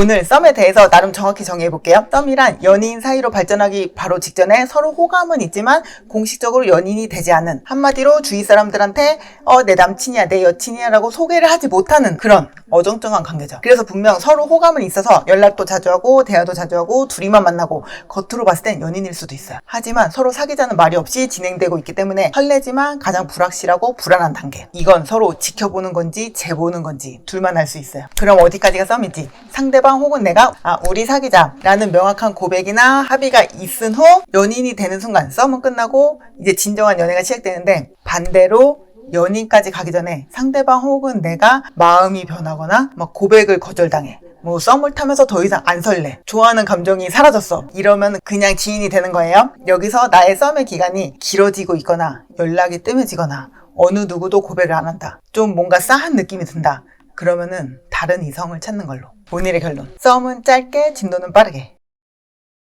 오늘 썸에 대해서 나름 정확히 정의해볼게요. 썸이란 연인 사이로 발전하기 바로 직전에 서로 호감은 있지만 공식적으로 연인이 되지 않은 한마디로 주위 사람들한테 어, 내 남친이야, 내 여친이야 라고 소개를 하지 못하는 그런 어정쩡한 관계죠. 그래서 분명 서로 호감은 있어서 연락도 자주 하고 대화도 자주 하고 둘이만 만나고 겉으로 봤을 땐 연인일 수도 있어요. 하지만 서로 사귀자는 말이 없이 진행되고 있기 때문에 설레지만 가장 불확실하고 불안한 단계. 이건 서로 지켜보는 건지 재보는 건지 둘만 알 수 있어요. 그럼 어디까지가 썸이지? 상대방 혹은 내가 아 우리 사귀자 라는 명확한 고백이나 합의가 있은 후 연인이 되는 순간 썸은 끝나고 이제 진정한 연애가 시작되는데 반대로 연인까지 가기 전에 상대방 혹은 내가 마음이 변하거나 막 고백을 거절당해. 뭐 썸을 타면서 더 이상 안 설레. 좋아하는 감정이 사라졌어. 이러면 그냥 지인이 되는 거예요. 여기서 나의 썸의 기간이 길어지고 있거나 연락이 뜸해지거나 어느 누구도 고백을 안 한다. 좀 뭔가 싸한 느낌이 든다. 그러면은 다른 이성을 찾는 걸로. 오늘의 결론. 썸은 짧게, 진도는 빠르게.